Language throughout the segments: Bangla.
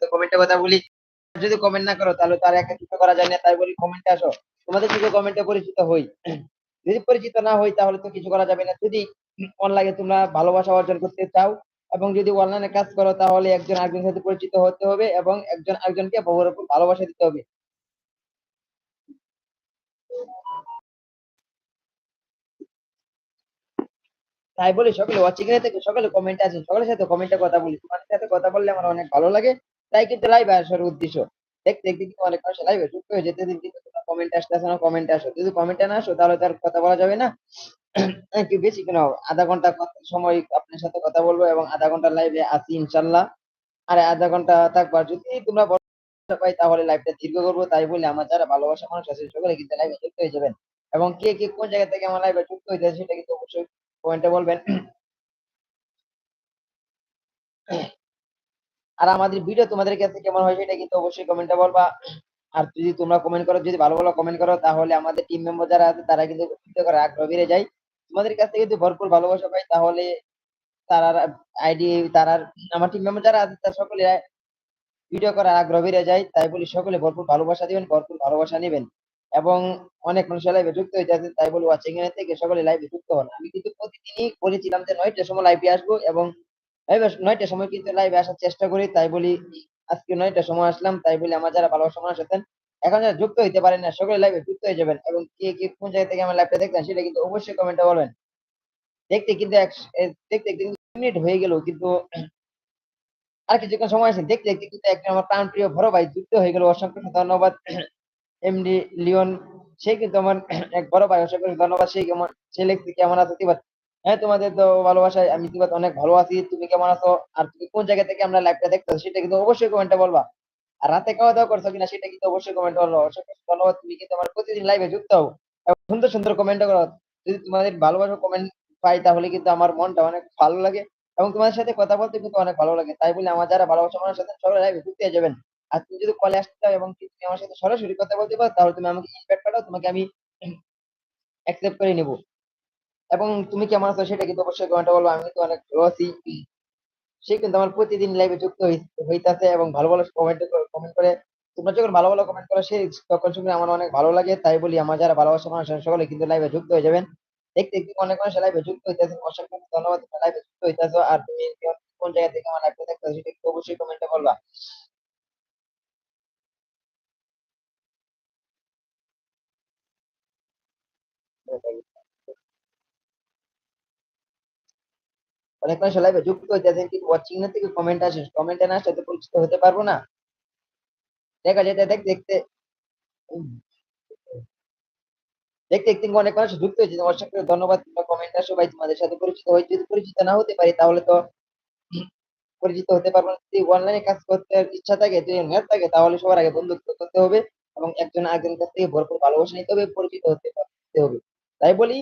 সাথে কমেন্টে কথা বলি যদি কমেন্ট না করো, তাহলে তার একা কিছু করা যায় না, তাই বলি কমেন্টে আসো। তোমাদের সাথে কমেন্টে পরিচিত হই, যদি পরিচিত না হই, তাহলে তো কিছু করা যাবে না। যদি অনলাইনে তোমরা ভালোবাসা অর্জন করতে চাও, এবং যদি অনলাইনে কাজ করো, তাহলে একজন আরেকজনের সাথে পরিচিত হতে হবে, এবং একজন আরেকজনকে ভালোবাসা দিতে হবে। তাই বলি, সকলে ওয়াচিং এ থেকে সকলে কমেন্টে আছে সকলের সাথে কমেন্টে কথা বলি। তোমাদের সাথে কথা বললে আমার অনেক ভালো লাগে। তাই কিন্তু লাইভে আসার উদ্দেশ্য। দেখতে দেখতে কিন্তু অনেক মানুষ লাইভে যুক্ত হয়ে যেতে দিন, কিন্তু কমেন্টে আসতে আসো না কমেন্ট আসো। যদি কমেন্টে না আসো, তাহলে তার কথা বলা যাবে না। কি বেশি কেন আধা ঘণ্টা সময় আপনার সাথে কথা বলব এবং আধা ঘণ্টা লাইভে আছি ইনশাল্লাহ আর আধা ঘণ্টা থাকবার, যদি তোমরা পাই, তাহলে লাইভটা দীর্ঘ করব। তাই বলে আমার যারা ভালোবাসা মানুষ আছে, সকলে কিন্তু লাইভে যুক্ত হয়ে যাবেন। এবং কে কে কোন জায়গা থেকে আমার লাইভে যুক্ত হইতে সেটা কিন্তু অবশ্যই কমেন্টে বলবেন। আর আমাদের ভিডিও তোমাদের কাছে কেমন হয় সেটা কিন্তু অবশ্যই কমেন্টে বলবা। আর যদি তোমরা কমেন্ট করো, যদি ভালো ভালো কমেন্ট করো, তাহলে আমাদের টিম মেম্বার যারা আছে, তারা কিন্তু ভিডিও আগ্রহ বেড়ে যায়। তোমাদের কাছ থেকে যদি ভরপুর ভালোবাসা পাই, তাহলে তারার আইডি তারার আমার টিম মেম্বার যারা আছে, তারা সকলে ভিডিও করার আগ্রহ বেড়ে যায়। তাই বলি সকলে ভরপুর ভালোবাসা দিবেন, ভরপুর ভালোবাসা নেবেন। এবং অনেক মানুষ লাইভে যুক্ত হয়ে যাচ্ছে তাই বলি ওয়াচিং এর থেকে সকলে লাইভে যুক্ত হন। আমি কিন্তু প্রতিদিনই বলেছিলাম যে নয়টার সময় লাইভে আসব এবং লাইভে নয়টার সময় কিন্তু লাইভে আসার চেষ্টা করি, তাই বলি আজকে নয়টার সময় আসলাম, তাই বলি আমার যারা ভালোবাসা মানুষ আছেন, এখন যারা যুক্ত হইতে পারেন না, সকলে লাইভে যুক্ত হয়ে যাবেন এবং কে কে কোন জায়গা থেকে আমার লাইভটা দেখতেন সেটা কিন্তু অবশ্যই কমেন্টে বলবেন। দেখতে কিন্তু দেখতে কিন্তু মিনিট হয়ে গেল, কিন্তু আর কিছুক্ষণ সময় আছে, দেখতে দেখতে কিন্তু একটা আমার প্রাণ প্রিয় বড় ভাই যুক্ত হয়ে গেল, অসংখ্য ধন্যবাদ। এমডি লিওন সে কিন্তু আমার এক বড় ভাই, অসংখ্য ধন্যবাদ, সে কেমন, সে লিখছে কেমন আছো হ্যাঁ তোমাদের তো ভালোবাসায় আমি তিবাত অনেক ভালো আছি। তুমি কেমন আছো? আর তুমি কোন জায়গা থেকে আমরা লাইভটা দেখতেছো সেটা কিন্তু অবশ্যই কমেন্টে বলবা। আর রাতে খাওয়া দাওয়া করছ কিনা সেটা কিন্তু অবশ্যই কমেন্ট অসংখ্য ধন্যবাদ তুমি কিন্তু আমার প্রতিদিন লাইভে যুক্ত হও। সুন্দর সুন্দর কমেন্ট করো। যদি তোমাদের ভালোবাসা কমেন্ট পাই তাহলে কিন্তু আমার মনটা অনেক ভালো লাগে এবং তোমাদের সাথে কথা বলতে কিন্তু অনেক ভালো লাগে। তাই বলে আমার যারা ভালোবাসা মানুষের সাথে সবাই লাইভে যুক্ত হয়ে যাবেন। আর তুমি যদি কলে আসতে চাও এবং তুমি আমার সাথে সরাসরি কথা বলতে পারো, তাহলে তুমি আমাকে ইনভাইট পাঠাও। তোমাকে আমি অ্যাকসেপ্ট করে নিব। এবং তুমি কেমন আছো সেটা কিন্তু অবশ্যই কমেন্টে বলব আমি কিন্তু অনেক আছি সে কিন্তু আমার প্রতিদিন লাইভে যুক্ত হই- হইতাছে এবং ভালো ভালো কমেন্ট কমেন্ট করে তোমরা যখন ভালো ভালো কমেন্ট করো সেই তখন শুনে আমার অনেক ভালো লাগে। তাই বলি, আমার যারা ভালোবাসা মানুষ সকলে কিন্তু লাইভে যুক্ত হয়ে যাবেন। দেখতে দেখতে অনেক মানুষ লাইভে যুক্ত হইতেছে। অসংখ্য ধন্যবাদ তুমি লাইভে যুক্ত হইতেছো। আর তুমি কোন জায়গা থেকে আমার লাইভটা দেখতেছো সেটা কিন্তু অবশ্যই কমেন্টে বলবা। অনেক মানুষ লাইভে যুক্ত হইতেছেন কিন্তু ওয়াচিং না থেকে কমেন্ট আসে কমেন্টে না আসলে পরিচিত হতে পারব না। দেখা যেতে দেখ, দেখতে দেখতে দেখতে অনেক মানুষ যুক্ত হয়েছে অসংখ্য ধন্যবাদ তোমরা কমেন্ট আসো, ভাই, তোমাদের সাথে পরিচিত হই, যদি পরিচিত না হতে পারি, তাহলে তো পরিচিত হতে পারব না। যদি অনলাইনে কাজ করতে ইচ্ছা থাকে, যদি নেট থাকে, তাহলে সবার আগে বন্ধুত্ব করতে হবে এবং একজন আরেকজনের কাছ থেকে ভরপুর ভালোবাসা নিতে হবে, পরিচিত হতে হবে। তাই বলি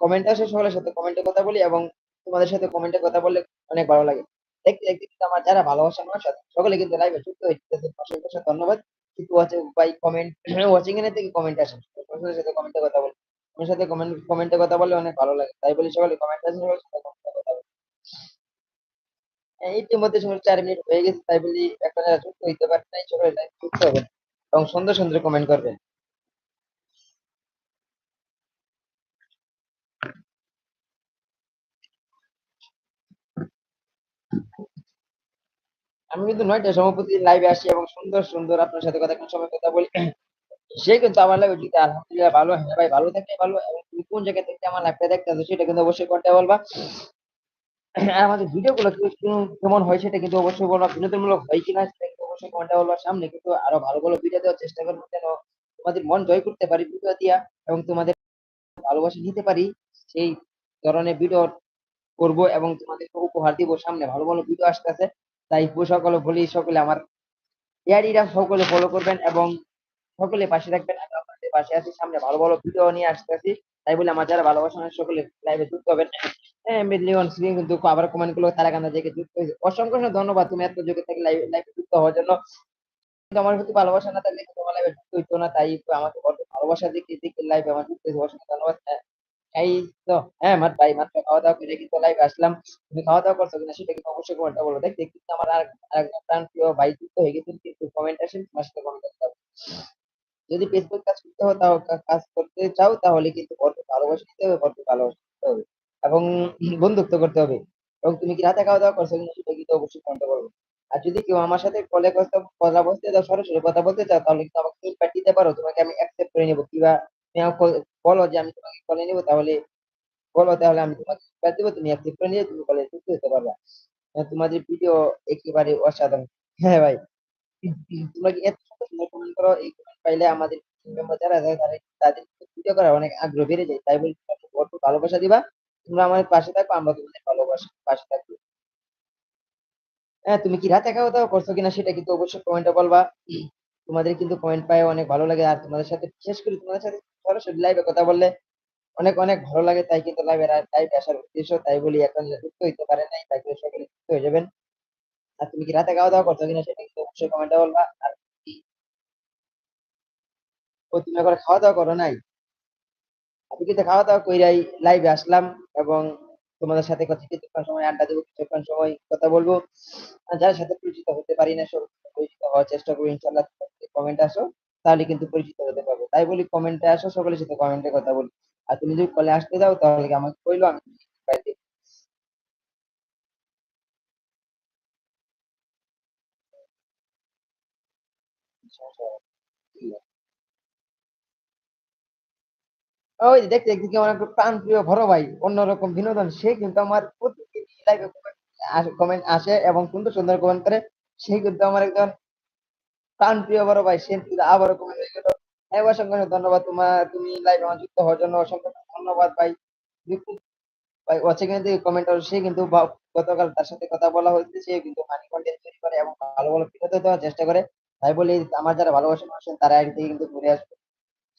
কমেন্ট আসে সকলের সাথে কমেন্টে কথা বলি এবং তোমাদের সাথে কমেন্টে কথা বললে অনেক ভালো লাগে। দেখতে দেখতে কিন্তু আমার যারা ভালোবাসা মানুষ আছে সকলে কিন্তু লাইভে যুক্ত হয়েছে অসংখ্য ধন্যবাদ। কিন্তু ওয়াচিং বাই কমেন্ট ওয়াচিং এর থেকে কমেন্ট আসে সকলের সাথে কমেন্টে কথা বলে আমার সাথে কমেন্ট কমেন্টে কথা বললে অনেক ভালো লাগে। তাই বলি সকলে কমেন্ট আসে সকলের সাথে কমেন্টে কথা বলে। হ্যাঁ, ইতিমধ্যে সময় চার মিনিট হয়ে গেছে তাই বলি যারা যুক্ত হইতে পারে নাই সকলে যুক্ত হবেন এবং সুন্দর সুন্দর কমেন্ট করবেন। আমি কিন্তু নয়টার সময় লাইভে আসি এবং সুন্দর সুন্দর আপনার সাথে কথা সময় কথা বলি। সে কিন্তু আমার লাইভে যদি আলহামদুলিল্লাহ ভালো হ্যাঁ ভাই ভালো থাকলে ভালো। এবং তুমি কোন জায়গা থেকে আমার লাইভটা দেখতেছো সেটা কিন্তু অবশ্যই করতে বলবা। আর আমাদের ভিডিও গুলো কেমন হয় সেটা কিন্তু অবশ্যই বলবা। বিনোদনমূলক হয় কিনা সেটা কিন্তু অবশ্যই কমেন্টে বলবা। সামনে কিন্তু আরও ভালো ভালো ভিডিও দেওয়ার চেষ্টা করব যেন তোমাদের মন জয় করতে পারি ভিডিও দিয়া এবং তোমাদের ভালোবাসা নিতে পারি। সেই ধরনের ভিডিও করব এবং তোমাদেরকে উপহার দিব। সামনে ভালো ভালো ভিডিও আসতেছে। তাই সকলে বলি সকলে আমার এআইডিটা সকলে ফলো করবেন এবং সকলে পাশে থাকবেন। আমি আপনাদের পাশে আছি সামনে ভালো ভালো ভিডিও নিয়ে আসতেছি। তাই বলে আমার যারা ভালোবাসা মানুষ সকলে লাইভে যুক্ত হবেন। মিলিয়ন স্ক্রিন কিন্তু আবার কমেন্ট করল তারা কান্দা থেকে যুক্ত হয়েছে। অসংখ্য ধন্যবাদ তুমি এত যোগে থেকে লাইভে লাইভে যুক্ত হওয়ার জন্য। কিন্তু আমার প্রতি ভালোবাসা না থাকলে কিন্তু আমার লাইভে যুক্ত হইতো না তাই আমাকে বড় ভালোবাসা দিকে দিকে লাইভে আমার যুক্ত হয়েছে অসংখ্য ধন্যবাদ হ্যাঁ, এই তো হ্যাঁ, মাত্র ভাই মাত্র খাওয়া-দাওয়া করে কিন্তু লাইভে আসলাম। তুমি খাওয়া-দাওয়া করছ কিনা সেটা কিন্তু অবশ্যই কমেন্টে বলো। দেখ কিন্তু আমার আর প্রাণ প্রিয় ভাই যুক্ত হয়ে গেছেন কিন্তু কমেন্ট আসেন তোমার সাথে কমেন্ট করতে হবে। যদি ফেসবুক কাজ করতে হয় তাও কাজ করতে চাও তাহলে কিন্তু ভরপুর ভালোবাসা দিতে হবে, ভরপুর ভালোবাসা দিতে হবে। এবং বন্ধুত্ব করতে হবে। এবং তুমি কি রাতে খাওয়া-দাওয়া করছ কিনা সেটা কিন্তু অবশ্যই কমেন্টে বলবে। আর যদি কেউ আমার সাথে কলে কথা বলতে চাও, সরাসরি কথা বলতে চাও তাহলে কিন্তু আমাকে ইনভাইট দিতে পারো। তোমাকে আমি অ্যাকসেপ্ট করে নেব কিবা বলো যে আমি তোমাকে কলে তাহলে বলো তাহলে আমি তোমাকে দিব। তুমি করে নিয়ে তুমি হতে পারবা। তোমাদের ভিডিও একেবারে অসাধারণ। হ্যাঁ ভাই। তোমরা কি এত সুন্দর, কমেন্ট করো, এই কমেন্ট পাইলে আমাদের মেম্বার যারা আছে তাদের ভিডিও করার অনেক আগ্রহ বেড়ে যায়। তাই বলি ভরপুর ভালোবাসা দিবা। তোমরা আমাদের পাশে থাকবা, আমরা তোমাদের ভালোবাসা পাশে থাকব। হ্যাঁ, তুমি কি রাতে খাওয়া-দাওয়া করছ কিনা সেটা কিন্তু অবশ্যই কমেন্টে বলবা। তোমাদের কিন্তু কমেন্ট পায়ে অনেক ভালো লাগে। আর তোমাদের সাথে বিশেষ করে তোমাদের সাথে সরাসরি লাইভে কথা বললে অনেক, অনেক ভালো লাগে। তাই কিন্তু লাইভে লাইভে আসার উদ্দেশ্য। তাই বলি এখন যুক্ত হইতে পারে নাই। তাই করে সকলে যুক্ত হয়ে যাবেন। আর তুমি কি রাতে খাওয়া-দাওয়া করছ কিনা সেটা কিন্তু অবশ্যই কমেন্টে বলবা। আর ও তুমি এখন খাওয়া-দাওয়া করো নাই? আমি কিন্তু খাওয়া-দাওয়া কইরাই লাইভে আসলাম এবং তোমাদের সাথে কথা কিছুক্ষণ সময় আড্ডা দেবো কিছুক্ষণ সময় কথা বলব। যার সাথে পরিচিত হতে পারি না পরিচিত হওয়ার চেষ্টা করি যদি কমেন্টে আসো তাহলে কিন্তু পরিচিত হতে পারব। তাই বলি কমেন্টে আসো, সকলের সাথে কমেন্টে কথা বলি। আর তুমি যদি কলে আসতে চাও তাহলে আমাকে কইলো আমি সমস্যা হবে না। ওই দেখতে, দেখতে কি আমার একটা প্রাণপ্রিয় বড় ভাই, অন্যরকম বিনোদন। সে কিন্তু আমার প্রতিদিন লাইভে কমেন্ট আসে এবং সুন্দর, সুন্দর কমেন্ট করে। সে কিন্তু আমার একজন প্রাণপ্রিয় বড় ভাই। সে কিন্তু আবারও কমেন্ট হয়ে গেল। হ্যাঁ, অসংখ্য ধন্যবাদ তোমা তুমি লাইভে আমার যুক্ত হওয়ার জন্য অসংখ্য ধন্যবাদ ভাই। ভাই কমেন্ট সে কিন্তু গতকাল তার সাথে কথা বলা হয়েছে। সে কিন্তু ফানি কনটেন্ট তৈরি করে এবং ভালো, ভালো ভিডিও দেওয়ার চেষ্টা করে। তাই বলি আমার যারা ভালোবাসার মানুষ তারা থেকে কিন্তু ঘুরে আসবে।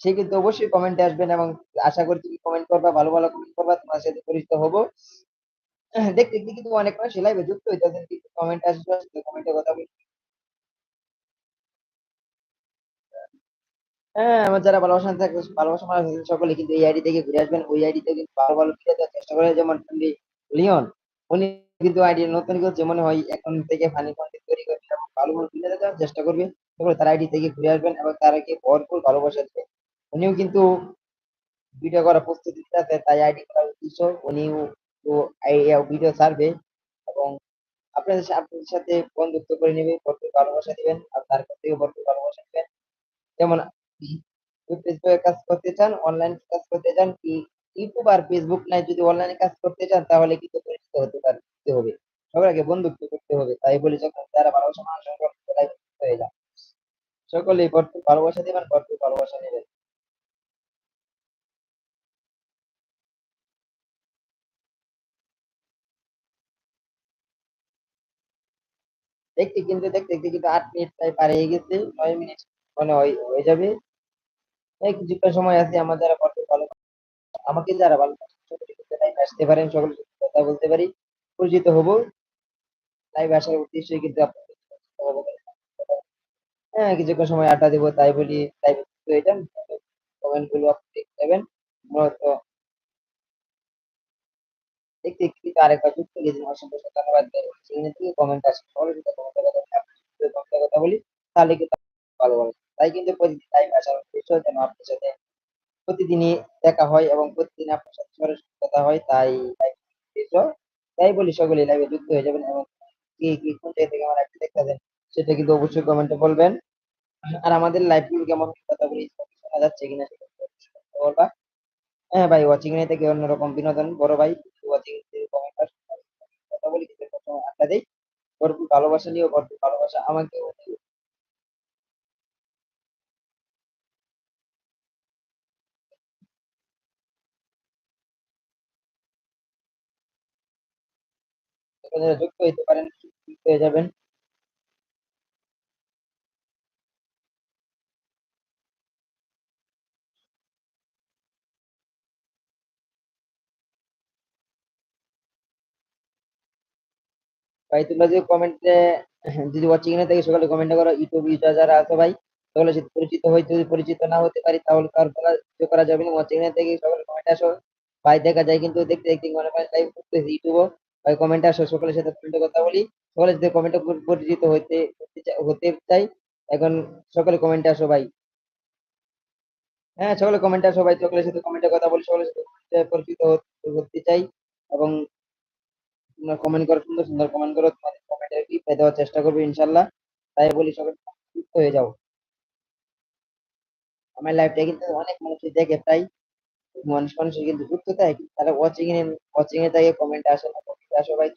সে কিন্তু অবশ্যই কমেন্টে আসবেন এবং আশা করি তুমি কমেন্ট করবা, ভালো, ভালো কমেন্ট করবা। তোমার সাথে পরিচিত হব। দেখতে, দেখতে কিন্তু অনেক মানুষ লাইভে যুক্ত হইতেছেন কিন্তু কমেন্টে আসবে, কমেন্টে কথা বলি। হ্যাঁ, আমার যারা ভালোবাসা থাকে ভালোবাসা মানুষ আছেন সকলে কিন্তু এই আইডি থেকে ঘুরে আসবেন। ওই আইডিতে কিন্তু ভালো, ভালো ফিরে দেওয়ার চেষ্টা করে যেমন লিওন। উনি কিন্তু আইডি নতুন করছে মনে হয় এখন থেকে ফানি কনটেন্ট তৈরি করবে এবং ভালো, ভালো ফিরে দেওয়ার চেষ্টা করবে। তারপরে তার আইডি থেকে ঘুরে আসবেন এবং তারাকে ভরপুর ভালোবাসা দিবেন। উনিও কিন্তু ভিডিও করার প্রস্তুতি নিতেছে তাই আইডি করার উদ্দেশ্য উনিও এই ভিডিও ছাড়বে এবং আপনাদের আপনাদের সাথে বন্ধুত্ব করে নিবে, ভরপুর ভালোবাসা দিবেন। আর তার কাছ থেকেও ভরপুর ভালোবাসা নিবেন। যেমন ফেসবুকে কাজ করতে চান, অনলাইন কাজ করতে চান, কি ইউটিউব আর ফেসবুক নাই যদি অনলাইনে কাজ করতে চান তাহলে কিন্তু পরিচিত হতে পারতে হবে। সবার আগে বন্ধুত্ব করতে হবে। তাই বলি যখন যারা ভালোবাসা মানুষ হয়ে যান। সকলেই ভরপুর ভালোবাসা দিবেন, ভরপুর ভালোবাসা নিবেন। দেখতে কিন্তু দেখতে, দেখতে কিন্তু আট মিনিট প্রায় পার গেছে। ৯ মিনিট মনে হয় যাবে। কিছুটা সময় আছে আমার যারা ভালো আমাকে যারা ভালো আসতে পারেন, সকলের সাথে কথা বলতে পারি, পরিচিত হব। লাইভে আসার উদ্দেশ্যে কিন্তু। হ্যাঁ, কিছুক্ষণ সময় আড্ডা দেবো তাই বলি যান। কমেন্টগুলো আপনি দেখে নেবেন। মূলত দেখতে, কিন্তু আরেকবার যুক্ত গেছেন। অসংখ্য ধন্যবাদ থেকে কমেন্ট আসে। সকলের সাথে কমেন্টে কথা কথা বলি। তাহলে কিন্তু ভালো হবে। তাই কিন্তু প্রতিদিন লাইভে আসার উদ্দেশ্য যেন আপনার সাথে প্রতিদিনই দেখা হয় এবং প্রতিদিন আপনার সাথে সরাসরি কথা হয়। তাই। তাই বলি সকলেই লাইভে যুক্ত হয়ে যাবেন এবং কে, কে কোন জায়গা থেকে আমার লাইভটি দেখতেছেন সেটা কিন্তু অবশ্যই কমেন্টে বলবেন। আর আমাদের লাইভগুলো কেমন কথা বলি শোনা যাচ্ছে কিনা সেটা বলবা। হ্যাঁ ভাই, ওয়াচিং এ থেকে অন্যরকম বিনোদন বড় ভাই। ভালোবাসা নিয়ে ভরপুর ভালোবাসা আমাকেও যুক্ত হইতে পারেন, হয়ে যাবেন। ভাই, তোমরা যদি কমেন্টে যদি ওয়াচিং এ থেকে সকালে কমেন্ট করো, ইউটিউব ইউজার যারা আছো ভাই সকলের সাথে পরিচিত হই যদি পরিচিত না হতে পারি, তাহলে বলা কিছু করা যাবে না। ওয়াচিং এ থেকে সকালে কমেন্ট আসো। ভাই, দেখা যায় কিন্তু দেখতে দেখতে মনে হয় লাইভ করতেছি ইউটিউবও ভাই কমেন্টে আসো, সকলের সাথে কমেন্টে কথা বলি। সকলের সাথে কমেন্টে পরিচিত হইতে হতে চাই। এখন সকলে কমেন্টে আসো ভাই। হ্যাঁ সকলে কমেন্টে আসো ভাই, সকলের সাথে কমেন্টে কথা বলি, সকলের সাথে পরিচিত হতে চাই। এবং তোমরা কমেন্ট করো, সুন্দর সুন্দর কমেন্ট করো, তোমাদের কমেন্টের রিপ্লাই দেওয়ার চেষ্টা করবে ইনশাল্লাহ তাই বলি সবাই যুক্ত হয়ে যাও। আমার লাইভটা কিন্তু অনেক মানুষ দেখে প্রায় মানুষ মানুষের কিন্তু যুক্ত থাকে তারা ওয়াচিং এ ওয়াচিং এ থাকে কমেন্ট আসে না কমেন্ট আসে ভাই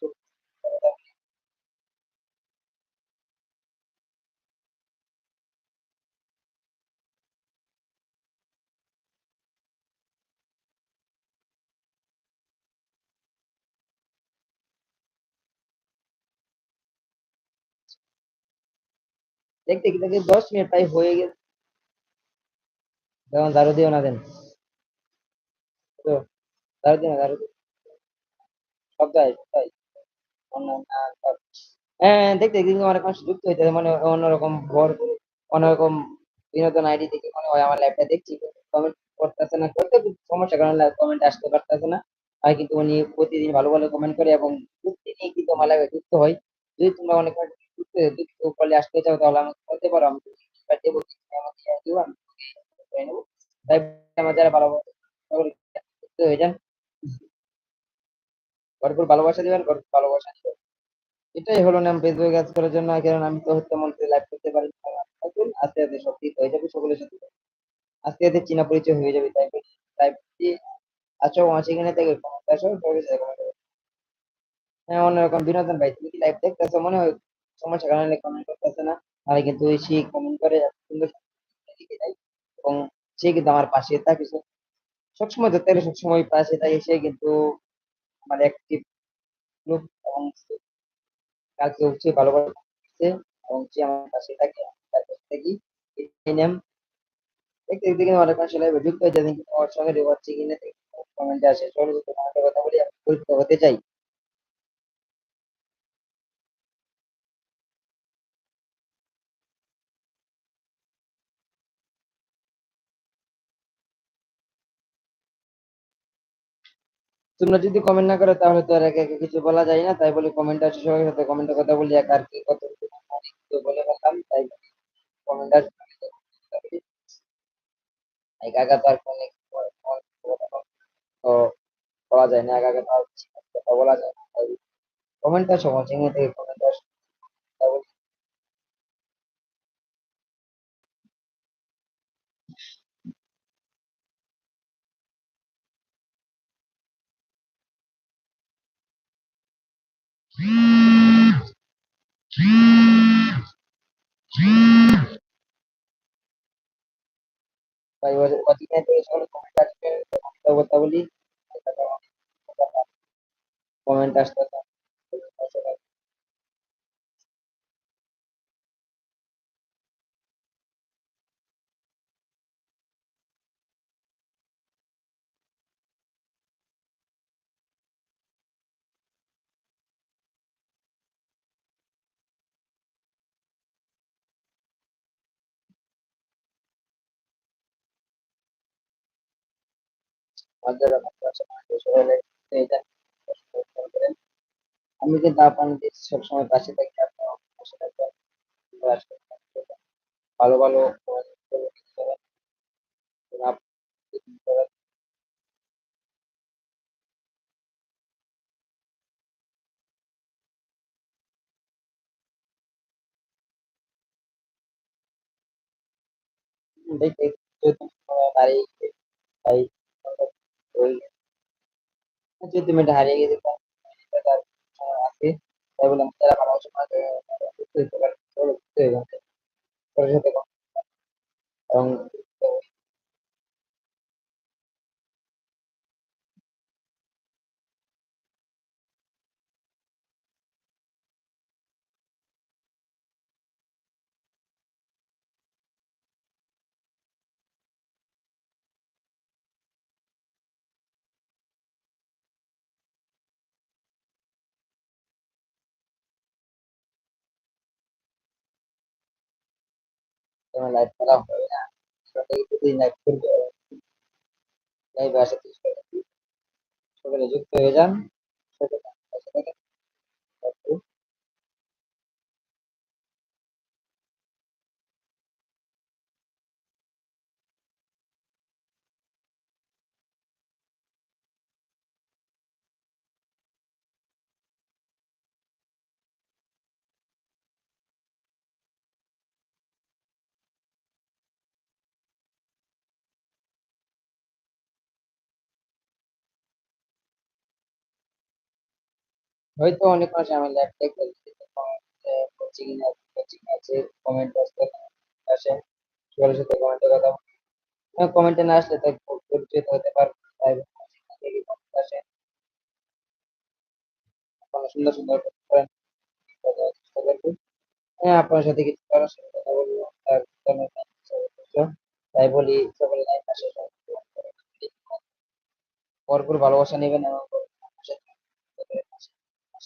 দেখতে দেখতে দশ মিনিট প্রায় হয়ে গেছে। যেমন দারু দিও না দেন তো দারু দিও না দারু হয় দেখতে দেখতে অনেক মানুষ যুক্ত মানে অন্যরকম ভর অন্যরকম বিনোদন আইডি থেকে মনে হয় আমার লাইভটা দেখছি। কমেন্ট করতেছে না করতে সমস্যা, কারণ কমেন্ট আসতে পারতেছে না। আর কিন্তু উনি প্রতিদিন ভালো ভালো কমেন্ট করে এবং প্রতিদিনই কিন্তু আমার যুক্ত হয়। যদি তোমরা অনেক যুক্ত আসতে চাও তাহলে আমাকে বলতে পারো আমাকে আমি করে তাই আমার যারা হয়ে যান ভরপুর ভালোবাসা দিবেন ভরপুর ভালোবাসা দিবেন এটাই হলো নাম ফেসবুকে কাজ করার জন্য কারণ আমি তো হচ্ছে মন লাইভ করতে পারি আস্তে আস্তে সব ঠিক হয়ে যাবে সকলের সাথে আস্তে আস্তে চীনা পরিচয় হয়ে যাবে তাই বলছি আচ্ছা কিনা থেকে আসো। হ্যাঁ অন্যরকম বিনোদন ভাই তুমি কি লাইভ দেখতেছো মনে হয় সমস্যা কারণে কমেন্ট করতেছে না। আর কিন্তু সে কমেন্ট করে সুন্দর এবং সে কিন্তু আমার পাশে থাকে। সব- সবসময় ধরতে গেলে সবসময় পাশে থাকে। সে কিন্তু আমার অ্যাক্টিভ লোক এবং কালকে হচ্ছে ভালো ভালো এবং সে আমার পাশে থাকে। তার পাশে থাকি দেখতে দেখতে কিন্তু লাইভে যুক্ত হয়ে কিন্তু আমার সঙ্গে রেওয়াজ কিনে কমেন্টে আসে। কথা বলি, আমি পরিচিত হতে চাই। তোমরা যদি কমেন্ট না করো, তাহলে তো আর একে একে কিছু বলা যায় না। তাই বলে কমেন্ট আসে সবার সাথে। কমেন্টে কথা বলি, এক আর কি কত অনেক বলে বললাম তাই কমেন্ট আসে একা তো বলা যায় না, একা একা তো আর কথা বলা যায় না। থেকে তাই বলে অচিনে থেকে সকলে কমেন্ট আসবে কথা কথা বলি কমেন্ট আসতে মজার ব্যাপার আছে আমাদের সবাই এটা আমি কিন্তু আপনাদের সবসময় পাশে থাকি আপনার আপনারা ভালো ভালো দেখে বাড়ি তাই ওই চোদ্দ মিনিট হারিয়ে গেছে তার তার সময় আছে তাই বললাম যারা ভালো সময় ঘুরতে যেতে পারে চলো ঘুরতে যেতে ওর সাথে কথা এবং তোমার লাইফ করা হবে না। প্রতিদিন লাইফ করবে লাইফ আসা করবে যুক্ত হয়ে যান। হয়তো অনেক মানুষ আমার খেলছে কোচিং কোচিং আছে কমেন্ট বক্সে আসে, সবার সাথে কমেন্টে কথা কমেন্টে না আসলে হতে তাই আসে। সুন্দর সুন্দর করেন হ্যাঁ আপনার সাথে কিছু করার সাথে কথা বলব তাই বলি সকলে আসে ভরপুর ভালোবাসা নেবেন এবং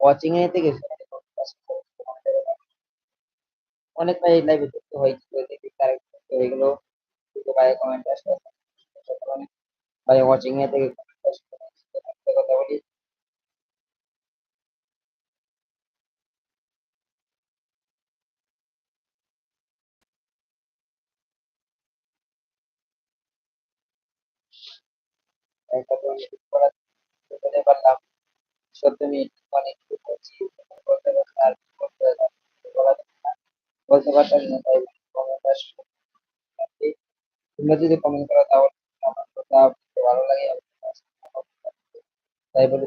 ওয়াচিং এ থেকে অনেক ভাই লাইভে যুক্ত হয়েছিল দেখি তারা হয়ে গেল ভাই কমেন্ট আসলে ভাই ওয়াচিং এ থেকে কথা বলি পারলাম সত্য মিনিট অনেক বলছি বলতে বলতে পারতাম না, তাই কমেন্ট আসবে তোমরা যদি কমেন্ট করো তাহলে আমার কথা ভালো লাগে। তাই বলে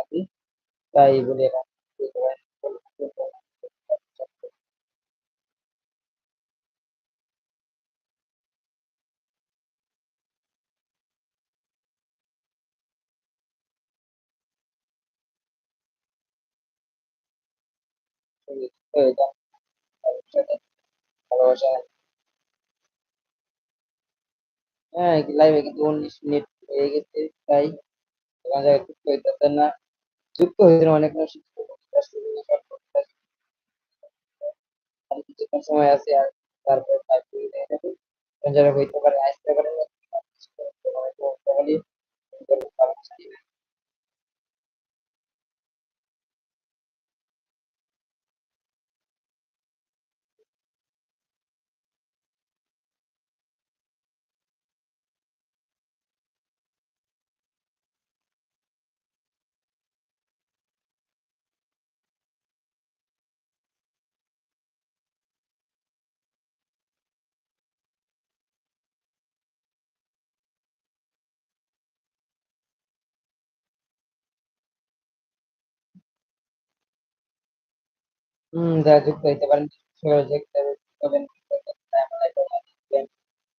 আর তাই বলে ভালোবাসা হ্যাঁ লাইভে কিন্তু উনিশ মিনিট হয়ে গেছে, তাই যুক্ত হইতেছে না। যুক্ত হয়েছে অনেক কিছুক্ষণ সময় আছে আর তারপর হইতে পারে আসতে পারে হম যারা পারেন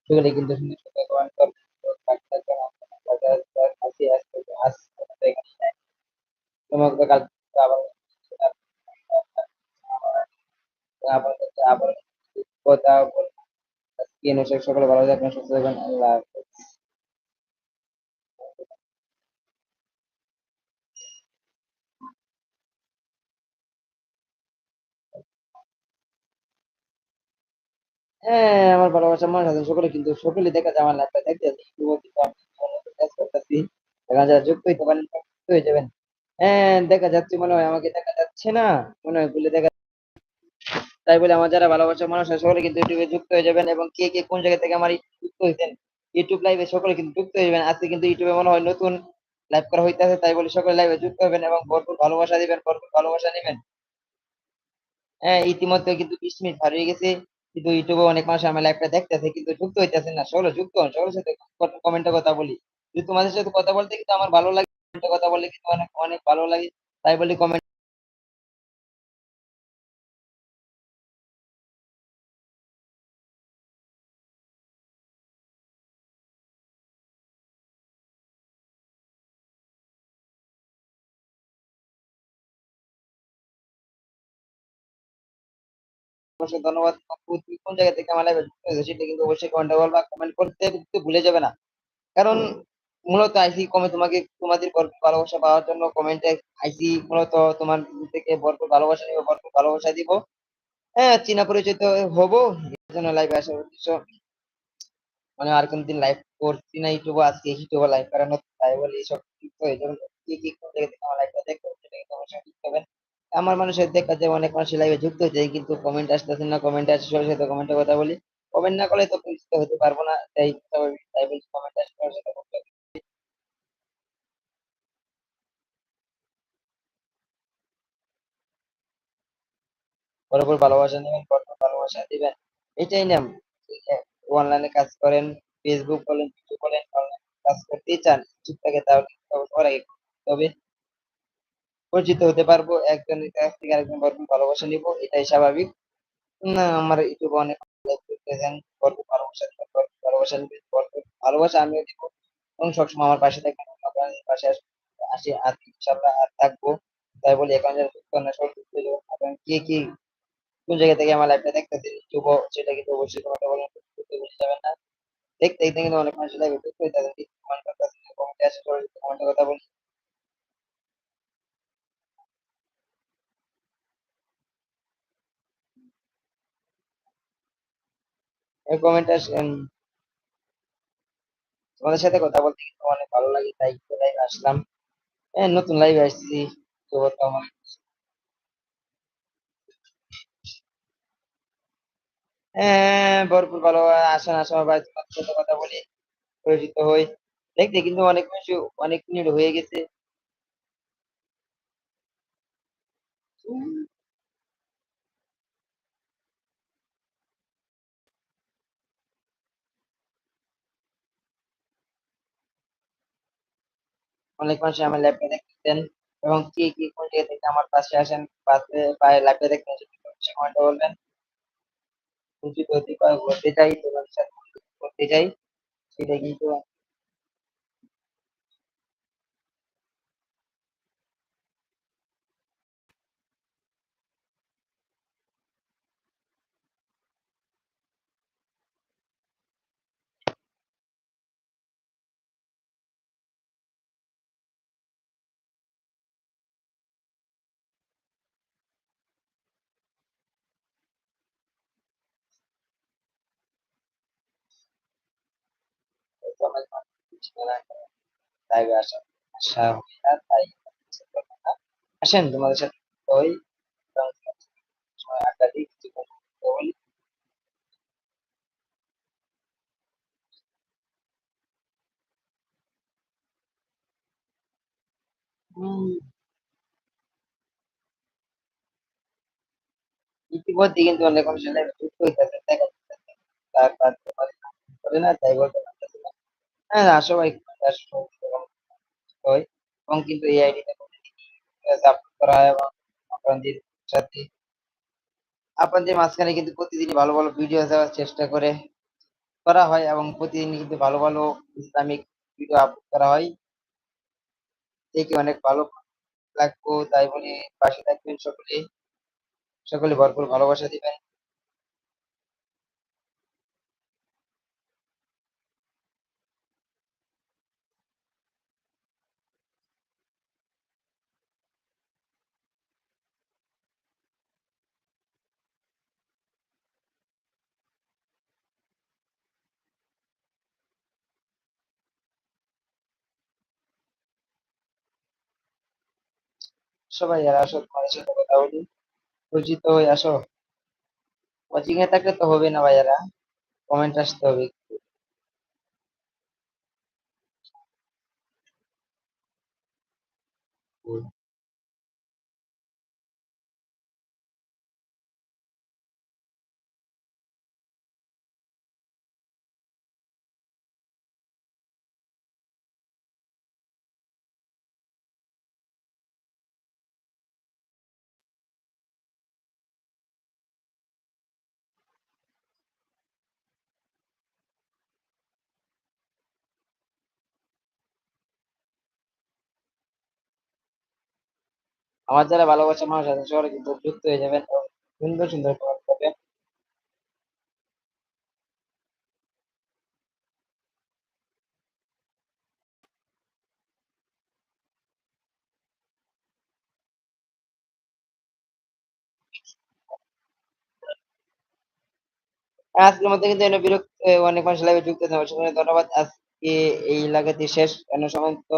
সেগুলো কিন্তু সুন্দর সুন্দর আবার আবার সকলে ভালো থাকবেন সুস্থ থাকবেন আল্লাহ হ্যাঁ আমার ভালোবাসার মানুষ আছেন সকলে কিন্তু সকলে দেখা যায় আমার লাইফটা দেখতে কাজ করতেছি। দেখা যায় যুক্ত হইতে পারেন হয়ে যাবেন। হ্যাঁ দেখা যাচ্ছে, মনে হয় আমাকে দেখা যাচ্ছে না। মনে হয় বলে দেখা তাই বলে আমার যারা ভালোবাসার মানুষ আছে, সকলে কিন্তু ইউটিউবে যুক্ত হয়ে যাবেন এবং কে কে কোন জায়গা থেকে আমার যুক্ত হয়েছেন ইউটিউব লাইভে সকলে কিন্তু যুক্ত হয়ে যাবেন। আজকে কিন্তু ইউটিউবে মনে হয় নতুন লাইভ করা হইতেছে, তাই বলে সকলে লাইভে যুক্ত হবেন এবং ভরপুর ভালোবাসা দিবেন, ভরপুর ভালোবাসা নেবেন। হ্যাঁ ইতিমধ্যে কিন্তু বিশ মিনিট পার হয়ে গেছে। কিন্তু ইউটিউবে অনেক মানুষ আমার লাইভটা দেখতেছে, কিন্তু যুক্ত হইতেছে না। সকলে যুক্ত হন সকলের সাথে কমেন্টে কথা বলি। যদি তোমাদের সাথে কথা বলতে কিন্তু আমার ভালো লাগে কথা বলে কিন্তু অনেক অনেক ভালো লাগে। তাই বলি কমেন্ট অবশ্যই ধন্যবাদ। তুমি কোন জায়গা থেকে আমার লাইভে সেটা কিন্তু অবশ্যই কমেন্টে বলবা। কমেন্ট করতে কিন্তু ভুলে যাবে না। কারণ মূলত আইসি কমে তোমাকে, তোমাদের ভরপুর ভালোবাসা পাওয়ার জন্য কমেন্টে আইসি মূলত তোমার থেকে ভরপুর ভালোবাসা নিব ভরপুর ভালোবাসা দিব। হ্যাঁ চীনা পরিচিত হব এই জন্য লাইভে আসার উদ্দেশ্য। মানে আর কোনদিন লাইভ করছি না ইউটিউবে, আজকে ইউটিউবে লাইভ করানো তাই বলে এইসব কি কি কোন জায়গা থেকে আমার লাইভটা দেখতে সেটা কিন্তু অবশ্যই ঠিক করবেন আমার মানুষের দেখা যায় অনেক মানুষ লাইভে যুক্ত হয়েছে কিন্তু কমেন্ট আসতেছে না কমেন্ট আসে, সবার সাথে কমেন্টে কথা বলি। কমেন্ট না করলে তো পরিচিত হতে পারব না, তাই তাই বলছি কমেন্ট আসে, সবার সাথে বরাবর ভালোবাসা নেবেন বরাবর ভালোবাসা দিবেন, এটাই নাম। অনলাইনে কাজ করেন ফেসবুক বলেন ইউটিউব বলেন অনলাইনে কাজ করতেই চান, ঠিক থাকে তাহলে তবে পরিচিত হতে পারব একজনের কাছ থেকে আরেকজন ভরপুর ভালোবাসা নিব, এটাই স্বাভাবিক। না, আমার ইউটিউবে অনেক ভালোবাসা আমিও দিব সবসময় আমার পাশে আসি আর থাকব। তাই বলি, এখন কে কোন জায়গা থেকে আমার না। দেখতে কিন্তু অনেক মানুষ কথা বলি। কমেন্টে আসেন। তোমাদের সাথে কথা বলতে কিন্তু অনেক ভালো লাগে, তাই লাইভে আসলাম। হ্যাঁ নতুন লাইভে আসছি তো আমার হ্যাঁ ভরপুর ভালো আসেন আসেন ভাই তোমার সাথে কথা বলি, পরিচিত হই। দেখতে কিন্তু অনেক বেশি অনেক মিনিট হয়ে গেছে। অনেক মানুষ আমার ল্যাপে দেখতেন এবং কে কি কোন জায়গা থেকে আমার পাশে আসেন পায়ে ল্যাপে দেখতেন, সেটা কমেন্টে বলবেন? পরিচিত হতে পারে করতে চাই তোমার সাথে করতে চাই সেটা কিন্তু লাইভে আসা আশা হয় না তাই আসেন, তোমাদের সাথে ওই আড্ডা দিই, কিছু বলি। ইতিমধ্যে কিন্তু অনেক হইতেছে, দেখা যাচ্ছে। তার করে না, তাই বলতে হ্যাঁ আসো ভাই আসো এবং কিন্তু এই আইডিতে আপলোড করা হয় এবং আপনাদের সাথে আপনাদের মাঝখানে কিন্তু প্রতিদিনই ভালো ভালো ভিডিও দেওয়ার চেষ্টা করে করা হয় এবং প্রতিদিন কিন্তু ভালো ভালো ইসলামিক ভিডিও আপলোড করা হয়। দেখে অনেক ভালো লাগবো, তাই বলে পাশে থাকবেন সকলে। সকলে ভরপুর ভালোবাসা দিবেন। সবাই যারা আসো তোমাদের সাথে কথা বলি। পরিচিত হয়ে আসো। কোচিং এ থাকলে তো হবে না ভাইয়ারা। কমেন্ট আসতে হবে আমার যারা ভালোবাসা মানুষ আছে সবাই কিন্তু যুক্ত হয়ে যাবেন সুন্দর সুন্দর কমেন্ট করবেন আজকের মধ্যে কিন্তু এনে বিরক্ত অনেক মানুষ লাইভে যুক্ত হয়েছে অসংখ্য ধন্যবাদ। আজকে এই লাগাতে শেষ। কেন সমাপ্ত।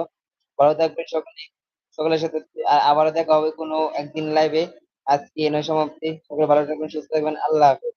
ভালো থাকবেন সকলে সকলের সাথে আবার আবারও দেখা হবে কোনো একদিন লাইভে আজকে নয় সমাপ্তি। সকলে ভালো থাকবেন, সুস্থ থাকবেন। আল্লাহ হাফেজ।